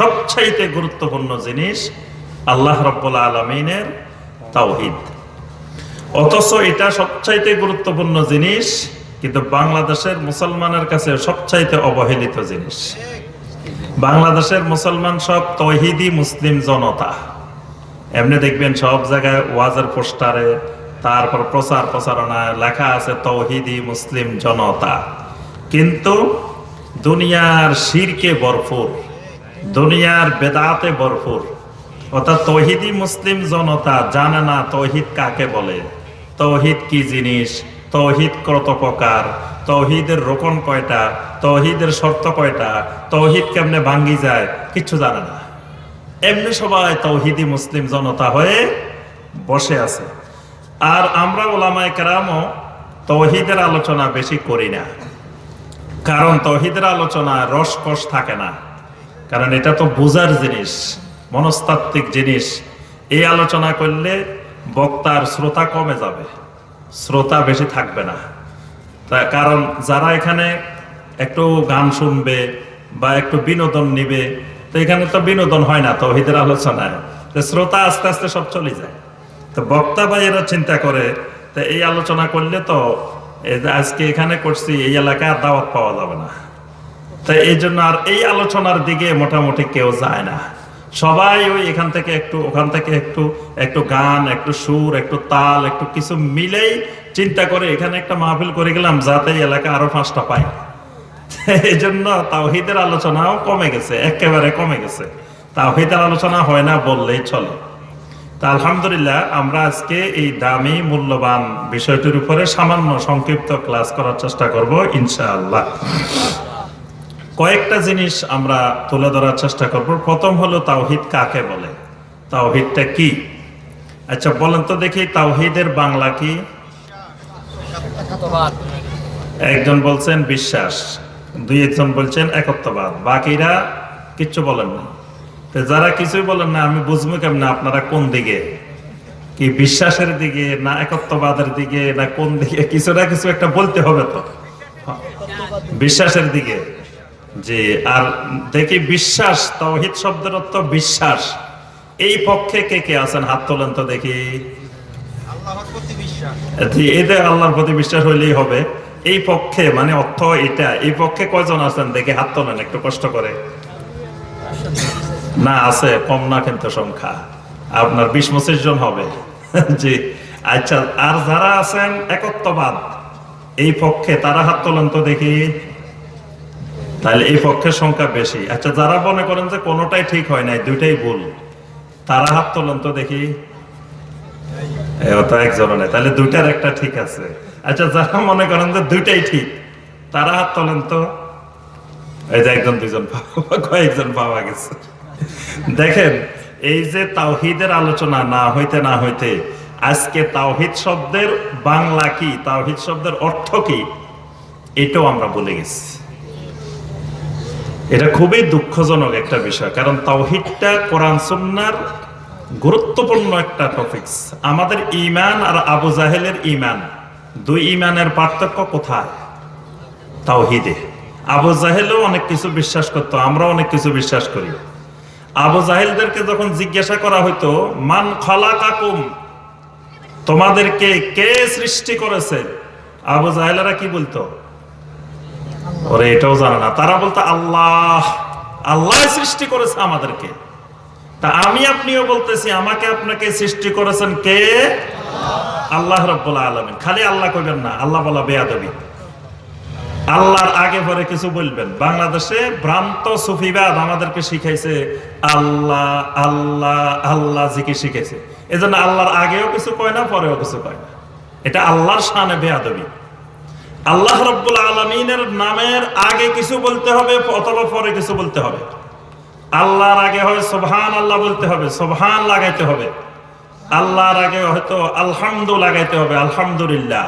সবচাইতে গুরুত্বপূর্ণ জিনিস আল্লাহ রব্বুল আলমিনের তাওহিদ। অথচ এটা সবচাইতে গুরুত্বপূর্ণ জিনিস, কিন্তু বাংলাদেশের মুসলমানের কাছে সবচাইতে অবহেলিত জিনিস। বাংলাদেশের মুসলমান সব তহিদি মুসলিম জনতা। এমনি দেখবেন সব জায়গায় ওয়াজের পোস্টারে, তারপর প্রচার প্রচারণায় লেখা আছে তৌহিদি মুসলিম জনতা। কিন্তু দুনিয়ার শিরকে ভরপুর। দুনিয়ার বেদাতে ভরপুর। অর্থাৎ তহিদি মুসলিম জনতা জানে না তহিদ কাকে বলে। তহিদ কি জিনিস? তহিদ কত প্রকার? তহিদের রোকন কয়টা? তহিদের শর্ত কয়টা? তহিদ কেমনে ভাঙ্গি যায়? কিচ্ছু জানে না। এমনি সবাই তৌহিদি মুসলিম জনতা হয়ে বসে আছে। আর আমরা ওলামায় কেরামও তৌহিদের আলোচনা বেশি করি না। কারণ তৌহিদের আলোচনায় রসকস থাকে না। কারণ এটা তো বোঝার জিনিস, মনস্তাত্ত্বিক জিনিস। এই আলোচনা করলে বক্তার শ্রোতা কমে যাবে, শ্রোতা বেশি থাকবে না। তা কারণ যারা এখানে একটু গান শুনবে বা একটু বিনোদন নিবে, তো এখানে তো বিনোদন হয় না তৌহিদের আলোচনায়। তো শ্রোতা আস্তে আস্তে সব চলে যায়। তো বক্তা বা এরা চিন্তা করে, তো এই আলোচনা করলে তো আজকে এখানে করছি, এই এলাকায় দাওয়াত পাওয়া যাবে না। তাই এই জন্য আর এই আলোচনার দিকে মোটামুটি কেউ যায় না। সবাই ওই এখান থেকে একটু, ওখান থেকে একটু একটু গান, একটু সুর, একটু তাল, একটু কিছু মিলেই চিন্তা করে এখানে একটা মাহফিল করে গেলাম যাতে এলাকা আরও পাঁচটা পাই। এই জন্য তাওহিদের আলোচনাও কমে গেছে, একেবারে কমে গেছে। তাওহিদের আলোচনা হয় না বললেই চলে। তা আলহামদুলিল্লাহ, আমরা আজকে এই দামি, মূল্যবান বিষয়টির উপরে সামান্য সংক্ষিপ্ত ক্লাস করার চেষ্টা করব, ইনশাআল্লাহ। কয়েকটা জিনিস আমরা তুলে ধরার চেষ্টা করব। প্রথম হলো তাওহিদ কাকে বলে? তাওহিদটা কি? আচ্ছা বলেন তো দেখি তাওহিদের বাংলা কি? একজন বলছেন বিশ্বাস দুই একজন বলছেন একত্ববাদ। বাকিরা কিচ্ছু বলেন না। তো যারা কিছুই বলেন না আমি বুঝব কেমন আপনারা কোন দিকে? কি বিশ্বাসের দিকে না একত্ববাদের দিকে না কোন দিকে? কিছু না কিছু একটা বলতে হবে তো। বিশ্বাসের দিকে। যে আর দেখি বিশ্বাস তৌহিদ শব্দের অর্থ বিশ্বাস। এই পক্ষে কে কে আছেন? হাত তোলেন তো দেখি। জি, এতে আল্লাহর প্রতি বিশ্বাস হইলেই হবে। এই পক্ষে মানে অর্থ এটা এই পক্ষে কয়জন আছেন? দেখে হাত তোলেন একটু কষ্ট করে। না আছে কম না কিন্তু সংখ্যা। আপনার বিশ পঁচিশ জন হবে। জি আচ্ছা আর যারা আছেন একত্ববাদ এই পক্ষে তারা হাত তোলেন তো দেখি। তাহলে এই পক্ষের সংখ্যা বেশি। আচ্ছা যারা মনে করেন যে কোনোটাই ঠিক হয় নাই দুইটাই ভুল। তারা হাত তোলেন তো দেখি। এ, ও তো তাহলে দুইটার একটা ঠিক আছে। আচ্ছা যারা মনে করেন যে দুইটাই ঠিক তারা হাত তোলেন তো। এই যে একজন পাওয়া কয়েকজন পাওয়া গেছে। দেখেন এই যে তাওহিদের আলোচনা না হইতে না হইতে আজকে তাওহিদ শব্দের বাংলা কি তাওহিদ শব্দের অর্থ কি এটাও আমরা বলে গেছি। এটা খুবই দুঃখজনক একটা বিষয়, কারণ তাওহিদটা কোরআন সুন্নার গুরুত্বপূর্ণ একটা টপিকস আমাদের ইমান আর আবু জাহেলের ইমান দুই ইমানের পার্থক্য কোথায়? তাওহিদে। আবু জাহেলও অনেক কিছু বিশ্বাস করতো আমরা অনেক কিছু বিশ্বাস করি। আবু জাহেলদেরকে যখন জিজ্ঞাসা করা হইতো, মান খলা কাকুম তোমাদেরকে কে সৃষ্টি করেছে? আবু জাহেলেরা কি বলতো? ওরে, এটাও জানে না। তারা বলতো, আল্লাহ আল্লাহ সৃষ্টি করেছে আমাদেরকে। তা আমি আপনিও বলতেছি, আমাকে আপনাকে সৃষ্টি করেছেন কে? আল্লাহ রব্বুল আলমিন। খালি আল্লাহ কইবেন না, আল্লাহ বলা বেয়াদবি। আল্লাহর আগে পরে কিছু বলবেন। বাংলাদেশে ভ্রান্ত সুফিবাদ আমাদেরকে শিখাইছে, আল্লাহ আল্লাহ আল্লাহ জিকে শিখাইছে। এজন্য আল্লাহর আগেও কিছু কয় না, পরেও কিছু কয় না। এটা আল্লাহর শানে বেয়াদবি। আল্লাহ রব্বুল আলমিনের নামের আগে কিছু বলতে হবে, অথবা পরে কিছু বলতে হবে। আল্লাহর আগে হয় সোভান আল্লাহ বলতে হবে সোভান লাগাইতে হবে। আল্লাহর আগে হয়তো আলহামদু লাগাইতে হবে, আলহামদুলিল্লাহ।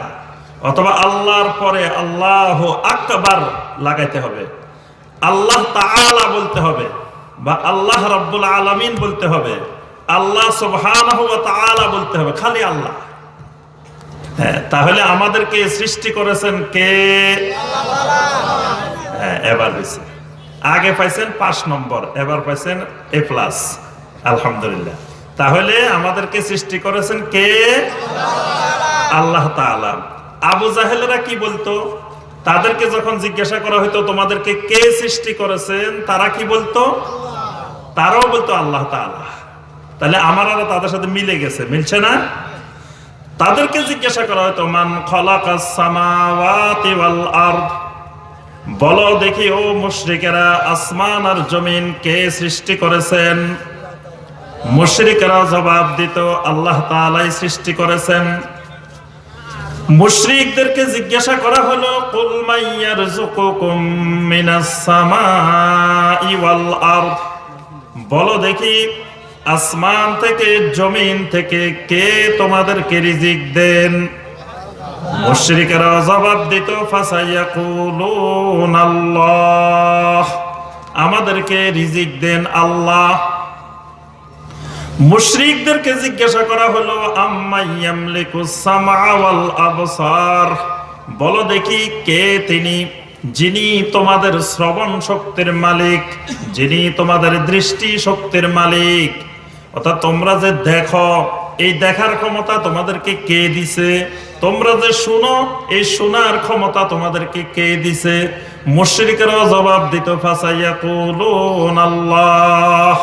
অথবা আল্লাহর পরে আল্লাহ আকবার লাগাইতে হবে। আল্লাহ তাআলা বলতে হবে, বা আল্লাহ রব্বুল আলামিন বলতে হবে। আল্লাহ তাআলা বলতে হবে, খালি আল্লাহ। তাহলে আমাদেরকে সৃষ্টি করেছেন কে? হ্যাঁ এবার হয়েছে। আগে পাইছেন পাঁচ নম্বর, এবার পাইছেন এ প্লাস, আলহামদুলিল্লাহ। তাহলে আমাদেরকে সৃষ্টি করেছেন কে? আল্লাহ আবু জাহেলেরা কি বলতো? তাদেরকে যখন জিজ্ঞাসা করা হতো তোমাদেরকে কে সৃষ্টি করেছেন? তারা কি বলতো? তারাও বলতো, আল্লাহ তাহলে আমার তাদের সাথে মিলে গেছে, মিলছে না? তাদেরকে জিজ্ঞাসা করা হতো মান বলো দেখি, ও মুশরিকেরা, আসমান আর জমিন কে সৃষ্টি করেছেন? মুশরিকেরা জবাব দিত, আল্লাহ তাআলাই সৃষ্টি করেছেন। মুশরিকদেরকে জিজ্ঞাসা করা হলো, কুল মাইয়ারযুকুকুম মিনাস সামাই বলো দেখি আসমান থেকে, জমিন থেকে কে তোমাদেরকে রিজিক দেন? মুশরিকেরা জবাব দিত ফাসাইয়াকুলুন আল্লাহ আমাদেরকে রিজিক দেন আল্লাহ। মুশরিকদেরকে জিজ্ঞাসা করা হলো আম্মাইয়ামলিকু ওয়াল আবসার? বলো দেখি কে তিনি? যিনি তোমাদের শ্রবণ শক্তির মালিক, যিনি তোমাদের দৃষ্টি শক্তির মালিক। অর্থাৎ তোমরা যে দেখো, এই দেখার ক্ষমতা তোমাদেরকে কে দিছে? তোমরা যে শুনো, এই শোনার ক্ষমতা তোমাদেরকে কে দিছে? মুশরিকেরাও জবাব দিত ফাসাইয়া কুলুন আল্লাহ।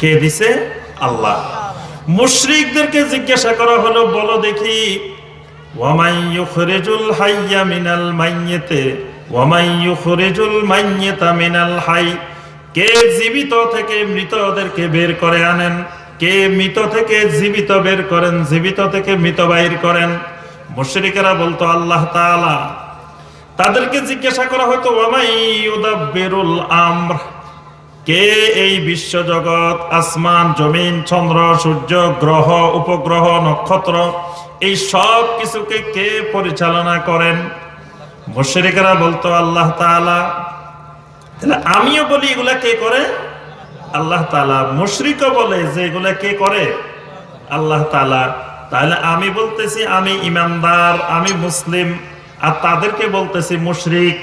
কে দিছে? আল্লাহ। মুশরিকদেরকে জিজ্ঞাসা করা হলো, বলো দেখি, ওয়ামাই ইউখরিজুল হাইয়া মিনাল মাইয়িতে, ওয়ামাই ইউখরিজুল মাইয়িতা মিনাল হাই কে জীবিত থেকে মৃতদেরকে বের করে আনেন? কে মৃত থেকে জীবিত বের করেন? জীবিত থেকে মৃত বাইর করেন? মুশরিকেরা বলতো, আল্লাহ তাআলা, তাদেরকে জিজ্ঞাসা করা হয়তো ওয়ামাই ইউদাব্বিরুল আমর? কে এই বিশ্বজগৎ, আসমান, জমিন, চন্দ্র, সূর্য, গ্রহ, উপগ্রহ, নক্ষত্র, এই সব কিছুকে কে পরিচালনা করেন? মুশরিকেরা বলতো, আল্লাহ তাআলা তাহলে আমিও বলি এগুলা কে করে? আল্লাহ মুশরিকও বলে যে এগুলা কে করে? আল্লাহ তাআলা। তাহলে আমি বলতেছি, আমি ইমানদার, আমি মুসলিম, আর তাদেরকে বলতেছি মুশরিক।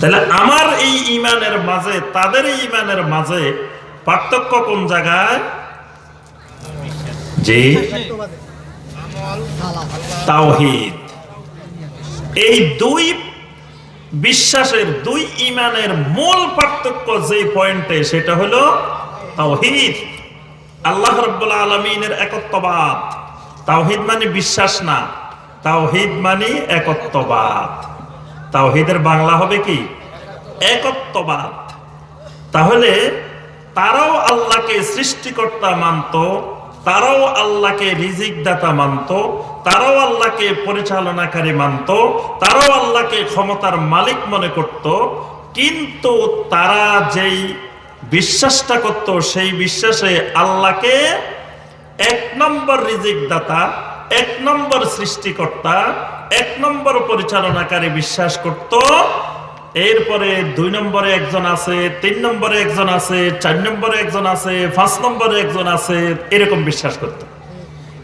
তাহলে আমার এই ইমানের মাঝে, তাদের এই ইমানের মাঝে পার্থক্য কোন জায়গায়? যে তাওহিদ। এই দুই বিশ্বাসের দুই ইমানের মূল পার্থক্য যে পয়েন্টে, সেটা হলো তাওহিদ। আল্লাহ রব্বুল আলমিনের একত্ববাদ। তাওহিদ মানে বিশ্বাস না। তাওহিদ মানে একত্ববাদ। তাওহিদের বাংলা হবে কি? একত্ববাদ। তাহলে তারাও আল্লাহকে সৃষ্টিকর্তা মানত তারাও আল্লাহকে রিজিক দাতা মানত, তারাও আল্লাহকে পরিচালনাকারী মানত, তারাও আল্লাহকে ক্ষমতার মালিক মনে করত, কিন্তু তারা যেই বিশ্বাসটা করত, সেই বিশ্বাসে আল্লাহকে এক নম্বর রিজিক দাতা এক নম্বর সৃষ্টিকর্তা, এক নম্বর পরিচালনাকারী বিশ্বাস করত এরপরে দুই নম্বরে একজন আছে, তিন নম্বরে একজন আছে, চার নম্বরে একজন আছে, পাঁচ নম্বরে একজন আছে, এরকম বিশ্বাস করত।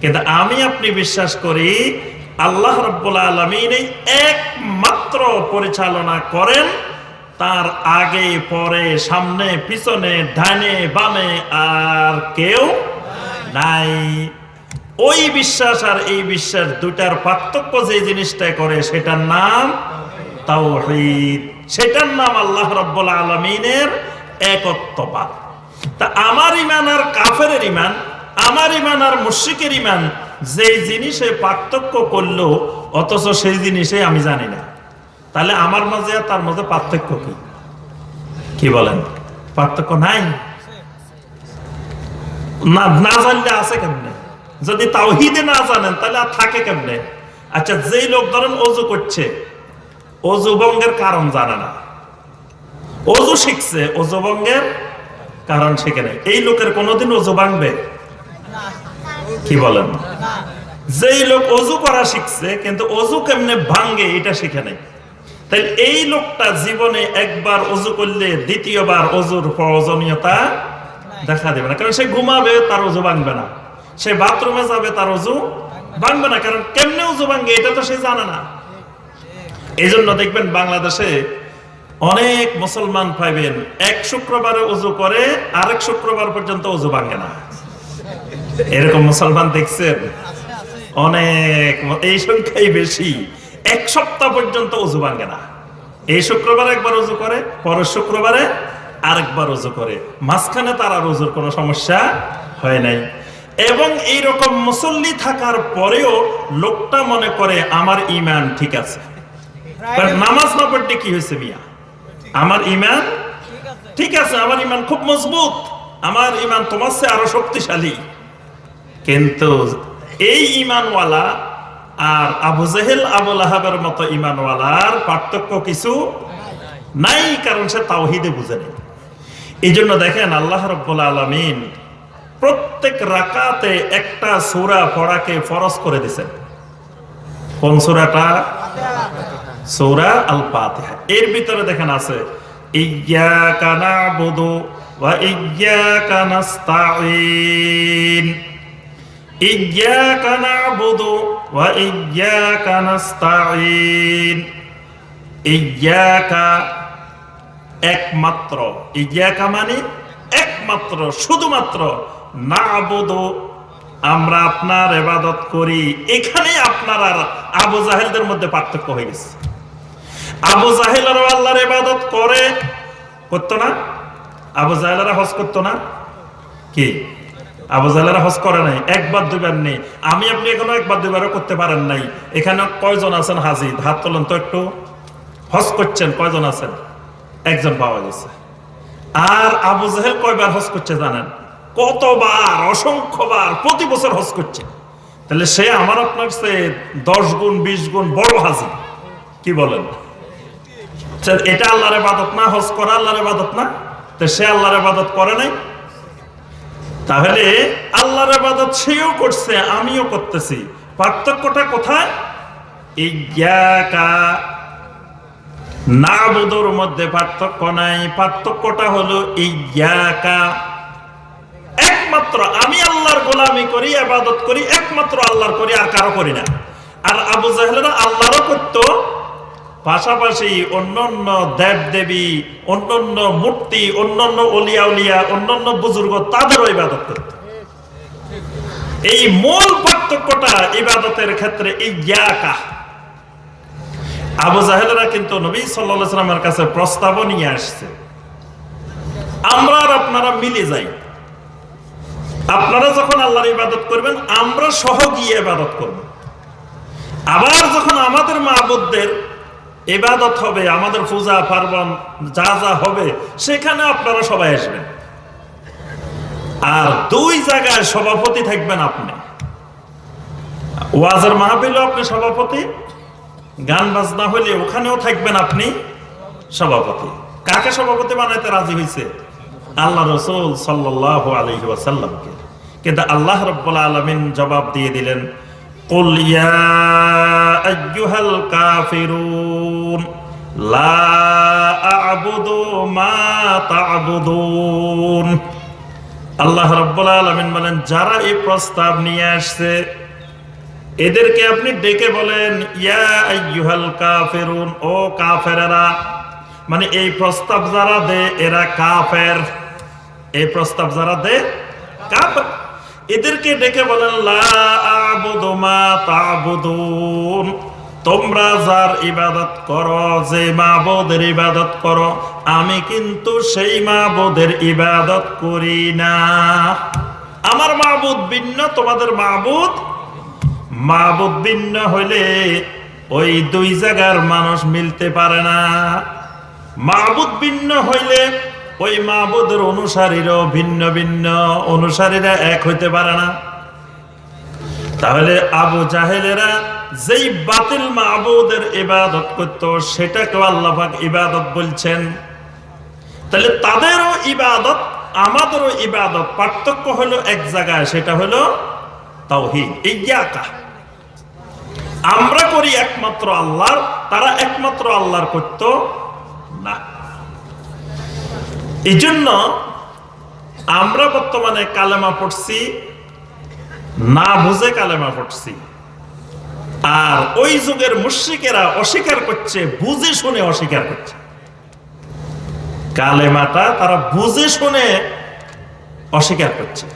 কিন্তু আমি আপনি বিশ্বাস করি, আল্লাহ রব্বুল আলমিন একমাত্র পরিচালনা করেন তার আগে, পরে, সামনে, পিছনে ধানে বামে আর কেউ নাই। ওই বিশ্বাস আর এই বিশ্বাস দুটার পার্থক্য যে জিনিসটা করে, সেটার নাম সেটার নাম আল্লাহ রব্বুল আলমিনের একত্ববাদ। তা আমার ইমান আর কাফের ইমান আমার ইমান আর মুশরিকের ইমান যে জিনিসে পার্থক্য করল, অথচ সেই জিনিসে আমি জানি না। তাহলে আমার মাঝে আর তার মধ্যে পার্থক্য কি? কি বলেন? পার্থক্য নাই? না না জানলে আছে কেমনে? যদি তাওহিদে না জানেন, তাহলে আর থাকে কেমনে? আচ্ছা যেই লোক ধরেন অজু করছে অজু ভঙ্গের কারণ জানে না। অজু শিখছে অজু ভঙ্গের কারণ শিখে নেই। এই লোকের কোনোদিন অজু ভাঙবে? কি বলেন? যেই লোক অজু করা শিখছে, কিন্তু অজু কেমনে ভাঙ্গে এটা শিখে নেই। তাই এই লোকটা জীবনে একবার অজু করলে দ্বিতীয়বার অজুর প্রয়োজনীয়তা দেখা দেবে না। কারণ সে ঘুমাবে, তার অজু ভাঙবে না। সে বাথরুমে যাবে, তার অজু ভাঙবে না। কারণ কেমনে অজু ভাঙবে এটা তো সে জানে না। এই জন্য দেখবেন বাংলাদেশে অনেক মুসলমান পাইবেন এক শুক্রবারে উজু করে, আরেক শুক্রবার পর্যন্ত উজু ভাঙে না। এরকম মুসলমান দেখছেন? অনেক এই সংখ্যাই বেশি, এক সপ্তাহ পর্যন্ত উজু ভাঙে না। এই শুক্রবারে একবার উজু করে, পরের শুক্রবারে আরেকবার উজু করে। মাঝখানে তার আর উজুর কোনো সমস্যা হয় নাই। এবং এই রকম মুসল্লি থাকার পরেও লোকটা মনে করে, আমার ইমান ঠিক আছে। নামাজ না পড়তে কি হয়েছে মিয়া আমার ইমান ঠিক আছে আমার ইমান খুব মজবুত আমার ইমান তোমার চেয়ে আরও শক্তিশালী কিন্তু এই ইমানওয়ালা আর আবু জেহেল আবুল আহাবের মতো ইমানওয়ালার পার্থক্য কিছু নাই, কারণ সে তাওহিদে বুঝে নেই। এই জন্য দেখেন আল্লাহ রব্বুল আলমিন প্রত্যেক রাকাতে একটা সূরা পড়াকে ফরজ করে দিছেন কোন সূরাটা? সূরা আল ফাতিহা এর ভিতরে দেখেন আছে, ইয়্যাকা না'বুদু ওয়া ইয়্যাকা নাস্তাঈন। ইয়্যাকা না'বুদু ওয়া ইয়্যাকা নাস্তাঈন। ইয়্যাকা একমাত্র। ইয়্যাকা মানে একমাত্র, শুধুমাত্র। না না'বুদু, আমরা আপনার এবাদত করি। এখানে আপনার আর আবু জাহেলদের মধ্যে পার্থক্য হয়ে গেছে। আবু জাহেলারও আল্লাহর ইবাদত করে, করতো না? আবু জাহেলারা হজ করতো না? কি? আবু জাহেলারা হজ করে নাই, একবার দুইবার নেই। আমি, আপনি এখনও একবার দুবারও করতে পারেন নাই। এখানে কয়জন আছেন হাজির? হাত তোলেন তো একটু। হজ করছেন, কয়জন আছেন? একজন পাওয়া গেছে। আর আবু জাহেল কয়বার হজ করছে জানেন? কতবার, অসংখ্যবার, প্রতি বছর হজ করছে। তাহলে সে আমার আপনার সে দশ গুণ, বিশ গুণ বড় হাজির। কি বলেন? এটা আল্লাহর ইবাদত না, হজ করা আল্লাহর ইবাদত না? তো সে আল্লাহর ইবাদত করে নাই? তাহলে আল্লাহর ইবাদত সেও করছে, আমিও করতেছি। পার্থক্যটা কোথায়? মধ্যে পার্থক্য নাই। পার্থক্যটা হলো একমাত্র আমি আল্লাহর গোলামি করি, ইবাদত করি, একমাত্র আল্লাহর করি, আর কারও করি না। আর আবু জাহেলরা আল্লাহরও করতো পাশাপাশি অন্যান্য দেব দেবী অন্যান্য মূর্তি, অন্যান্য অলিয়া উলিয়া, অন্যান্য বুজুর্গ, তাদেরও ইবাদত করত এই মূল পার্থক্যটা ইবাদতের ক্ষেত্রে এই ইয়াকা। আবু জাহেলেরা কিন্তু নবী সাল্লামের কাছে প্রস্তাব নিয়ে আসছে। আমরা আর আপনারা মিলে যাই। আপনারা যখন আল্লাহর ইবাদত করবেন, আমরা সহ গিয়ে ইবাদত করব। আবার যখন আমাদের মাহবুদদের ইবাদত হবে, আমাদের পূজা পার্বণ যা যা হবে, সেখানে আপনারা সবাই আসবেন। আর দুই জায়গায় সভাপতি থাকবেন আপনি। ওয়াজের মাহফিলও আপনি সভাপতি, গান বাজনা হলে ওখানেও থাকবেন আপনি সভাপতি। কাকে সভাপতি বানাইতে রাজি হয়েছে আল্লাহ রসুল সাল্লাহ আলহি কিন্তু আল্লাহ রব্বুল আলমিন জবাব দিয়ে দিলেন قل يا أيها الكافرون لا أعبد ما تعبدون আল্লাহ রব্বুল আলমিন বলেন যারা এই প্রস্তাব নিয়ে আসছে এদেরকে আপনি ডেকে বলেন ইয়া আইয়ুহাল কাফিরুন ও কাফেরেরা মানে এই প্রস্তাব যারা দে এরা কাফের এই প্রস্তাব যারা দে কাফের এদেরকে ডেকে বলেন তোমরা যার ইবাদত করো, যে মাবুদের ইবাদত করো, আমি কিন্তু সেই মাবুদের ইবাদত করি না। আমার মাবুদ ভিন্ন, তোমাদের মাবুদ? মাবুদ ভিন্ন হইলে ওই দুই জায়গার মানুষ মিলতে পারে না। মাবুদ ভিন্ন হইলে ওই মাবুদের অনুসারীরও ভিন্ন ভিন্ন অনুসারীরা এক হইতে পারে না। তাহলে আবু জাহেলেরা যেই বাতিল মাবুদের ইবাদত করত, সেটাকেও আল্লাহ পাক ইবাদত বলছেন। তাহলে তাদেরও ইবাদত, আমাদেরও ইবাদত পার্থক্য হলো এক জায়গায়, সেটা হলো তাওহীদ, ইয়াকা। আমরা করি একমাত্র আল্লাহর, তারা একমাত্র আল্লাহর করত না। এই জন্য আমরা বর্তমানে কালেমা পড়ছি, না বুঝে কালেমা পড়ছি। আর ওই যুগের মুশ্রিকেরা অস্বীকার করছে, বুঝে শুনে অস্বীকার করছে। কালেমাটা তারা বুঝে শুনে অস্বীকার করছে।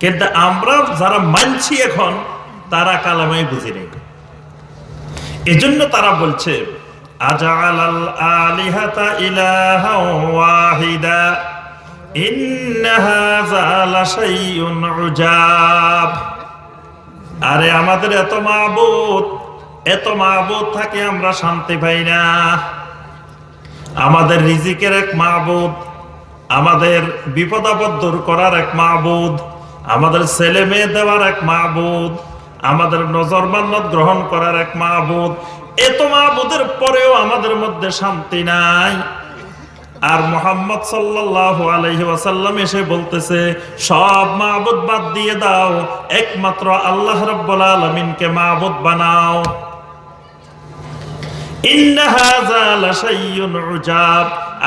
কিন্তু আমরা যারা মানছি এখন, তারা কালেমাই বুঝি নেই। এজন্য তারা বলছে আলিহাতা ওয়াহিদা। আরে আমাদের এত মাবুদ এত মাবুদ থাকে আমরা শান্তি পাই না। আমাদের রিজিকের এক মাহবুদ আমাদের বিপদ আপদ দূর করার এক মাহবুদ আমাদের ছেলে মেয়ে দেওয়ার এক মাহবুদ আমাদের নজর মান্নত গ্রহণ করার এক মাহবুদ এত মাহবুদের পরেও আমাদের মধ্যে শান্তি নাই। আর মোহাম্মদ সাল্লাল্লাহু এসে বলতেছে, সব মাহবুদ বাদ দিয়ে দাও, একমাত্র আল্লাহ রাব্বুল আলামিনকে মাহবুদ বানাও।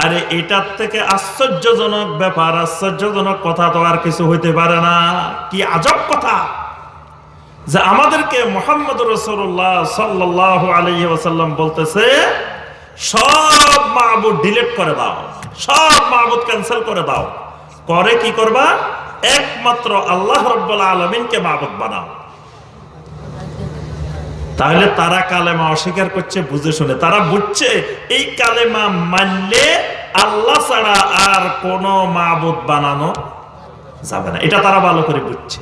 আরে, এটার থেকে আশ্চর্যজনক ব্যাপার, আশ্চর্যজনক কথা তো আর কিছু হইতে পারে না। কি আজব কথা! যে আমাদেরকে মোহাম্মদ রসুল্লাহ সাল্লাহ ওয়াসাল্লাম বলতেছে, সব মাহবুদ ডিলিট করে দাও, সব মাহবুদ ক্যান্সেল করে দাও। করে কি করবা? একমাত্র আল্লাহ রব্বুল আলমিনকে মাহবুদ বানাও। তাহলে তারা কালেমা অস্বীকার করছে, বুঝে শুনে। তারা বুঝছে, এই কালেমা মানলে আল্লাহ ছাড়া আর কোন মাহবুদ বানানো যাবে না। এটা তারা ভালো করে বুঝছে।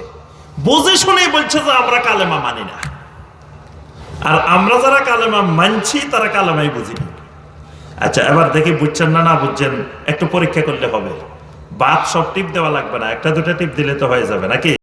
বুঝে শুনে বলছে যে আমরা কালেমা মানি না। আর আমরা যারা কালেমা মানছি, তারা কালেমাই বুঝিনি আচ্ছা এবার দেখি বুঝছেন না না বুঝছেন, একটু পরীক্ষা করলে হবে। বাদ সব টিপ দেওয়া লাগবে না, একটা দুটা টিপ দিলে তো হয়ে যাবে, নাকি?